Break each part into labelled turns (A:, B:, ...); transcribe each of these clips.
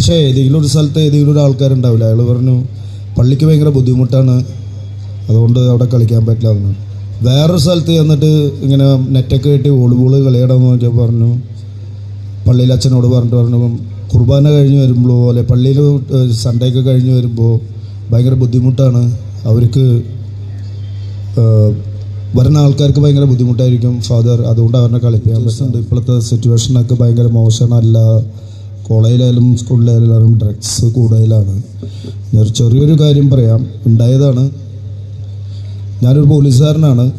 A: പക്ഷേ ഏതെങ്കിലും ഒരു സ്ഥലത്ത് ഏതെങ്കിലും ഒരു ആൾക്കാരുണ്ടാവില്ല. അയാൾ പറഞ്ഞു പള്ളിക്ക് ഭയങ്കര ബുദ്ധിമുട്ടാണ്. അതുകൊണ്ട് അവിടെ കളിക്കാൻ പറ്റില്ല എന്ന്. വേറൊരു സ്ഥലത്ത് ചെന്നിട്ട് ഇങ്ങനെ നെറ്റൊക്കെ കെട്ടി വോളിബോൾ കളിയിടാന്ന് നോക്കിയാൽ പറഞ്ഞു പള്ളിയിൽ അച്ഛനോട് പറഞ്ഞിട്ട് പറഞ്ഞു കുർബാന കഴിഞ്ഞ് വരുമ്പോഴോ അല്ലെ പള്ളിയിൽ സൺഡേ ഒക്കെ കഴിഞ്ഞ് വരുമ്പോൾ ഭയങ്കര ബുദ്ധിമുട്ടാണ്. അവർക്ക് വരുന്ന ആൾക്കാർക്ക് ഭയങ്കര ബുദ്ധിമുട്ടായിരിക്കും ഫാദർ. അതുകൊണ്ട് അവരെ കളിപ്പിക്കാൻ പറ്റുന്നുണ്ട് ഇപ്പോഴത്തെ സിറ്റുവേഷനൊക്കെ ഭയങ്കര മോശമല്ല കോളേജിലായാലും സ്കൂളിലായാലും ഡ്രഗ്സ് കൂടുതലാണ്. ഞാൻ ഒരു ചെറിയൊരു കാര്യം പറയാം. ഉണ്ടായതാണ്. ഞാനൊരു പോലീസുകാരനാണ്.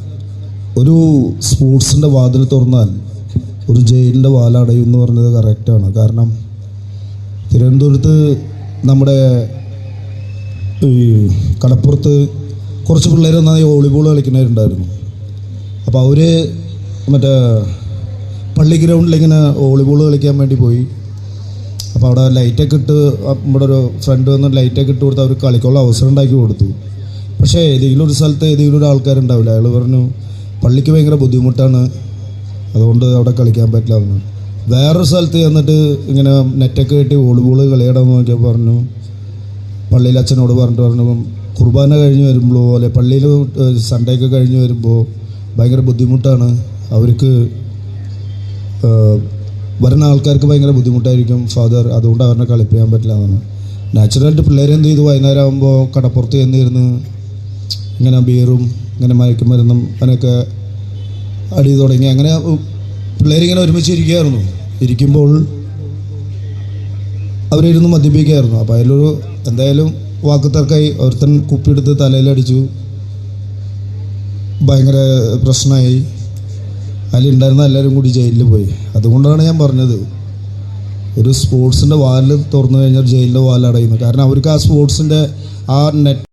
A: ഒരു സ്പോർട്സിന്റെ വാതിൽ തുറന്നാൽ ഒരു ജയിലിന്റെ വാലടയും എന്ന് പറഞ്ഞത് കറക്റ്റാണ് കാരണം തിരുവനന്തപുരത്ത് നമ്മുടെ ഈ കടപ്പുറത്ത് കുറച്ച് പിള്ളേർ നന്നായി വോളിബോൾ കളിക്കുന്നവരുണ്ടായിരുന്നു. അപ്പോൾ അവർ മറ്റേ പള്ളി ഗ്രൗണ്ടിൽ ഇങ്ങനെ വോളിബോൾ കളിക്കാൻ വേണ്ടി പോയി. അപ്പോൾ അവിടെ ലൈറ്റൊക്കെ ഇട്ട് നമ്മുടെ ഒരു ഫ്രണ്ട് വന്ന് ലൈറ്റൊക്കെ ഇട്ട് കൊടുത്ത് അവർ കളിക്കാനുള്ള അവസരം ഉണ്ടാക്കി കൊടുത്തു. പക്ഷേ ഏതെങ്കിലും ഒരു സ്ഥലത്ത് ഏതെങ്കിലും ഒരു ആൾക്കാരുണ്ടാവില്ല. അയാൾ പറഞ്ഞു പള്ളിക്ക് ഭയങ്കര ബുദ്ധിമുട്ടാണ്. അതുകൊണ്ട് അവിടെ കളിക്കാൻ പറ്റില്ല എന്ന്. വേറൊരു സ്ഥലത്ത് ചെന്നിട്ട് ഇങ്ങനെ നെറ്റൊക്കെ കെട്ടി വോളിബോൾ കളിയിടാന്ന് നോക്കിയാൽ പറഞ്ഞു പള്ളിയിൽ അച്ഛനോട് പറഞ്ഞിട്ട് പറഞ്ഞു കുർബാന കഴിഞ്ഞ് വരുമ്പോൾ അല്ലെ പള്ളിയിൽ സൺഡേ ഒക്കെ കഴിഞ്ഞ് വരുമ്പോൾ ഭയങ്കര ബുദ്ധിമുട്ടാണ്. അവർക്ക് വരുന്ന ആൾക്കാർക്ക് ഭയങ്കര ബുദ്ധിമുട്ടായിരിക്കും. ഫാദർ അതുകൊണ്ട് അവരെ കളിപ്പിക്കാൻ പറ്റില്ല എന്നാണ് നാച്ചുറലായിട്ട് പിള്ളേരെ എന്ത് ചെയ്തു? വൈകുന്നേരം ആകുമ്പോൾ കടപ്പുറത്ത് ചെന്നിരുന്ന് ഇങ്ങനെ ബീറും ഇങ്ങനെ മയക്കുമരുന്നും അങ്ങനെയൊക്കെ അടി തുടങ്ങി. അങ്ങനെ പിള്ളേരിങ്ങനെ ഒരുമിച്ച് ഇരിക്കുകയായിരുന്നു. ഇരിക്കുമ്പോൾ അവരിരുന്ന് മദ്യപിക്കുകയായിരുന്നു. അപ്പോൾ അതിലൊരു എന്തായാലും വാക്കുതർക്കായി ഒരുത്തൻ കുപ്പിയെടുത്ത് തലയിലടിച്ചു ഭയങ്കര പ്രശ്നമായി. അതിലുണ്ടായിരുന്ന എല്ലാവരും കൂടി ജയിലിൽ പോയി. അതുകൊണ്ടാണ് ഞാൻ പറഞ്ഞത്. ഒരു സ്പോർട്സിന്റെ വാൽ തുറന്നു കഴിഞ്ഞാൽ ജയിലിന്റെ വാലടയുന്നു കാരണം അവർക്ക് ആ സ്പോർട്സിന്റെ ആ നെറ്റ്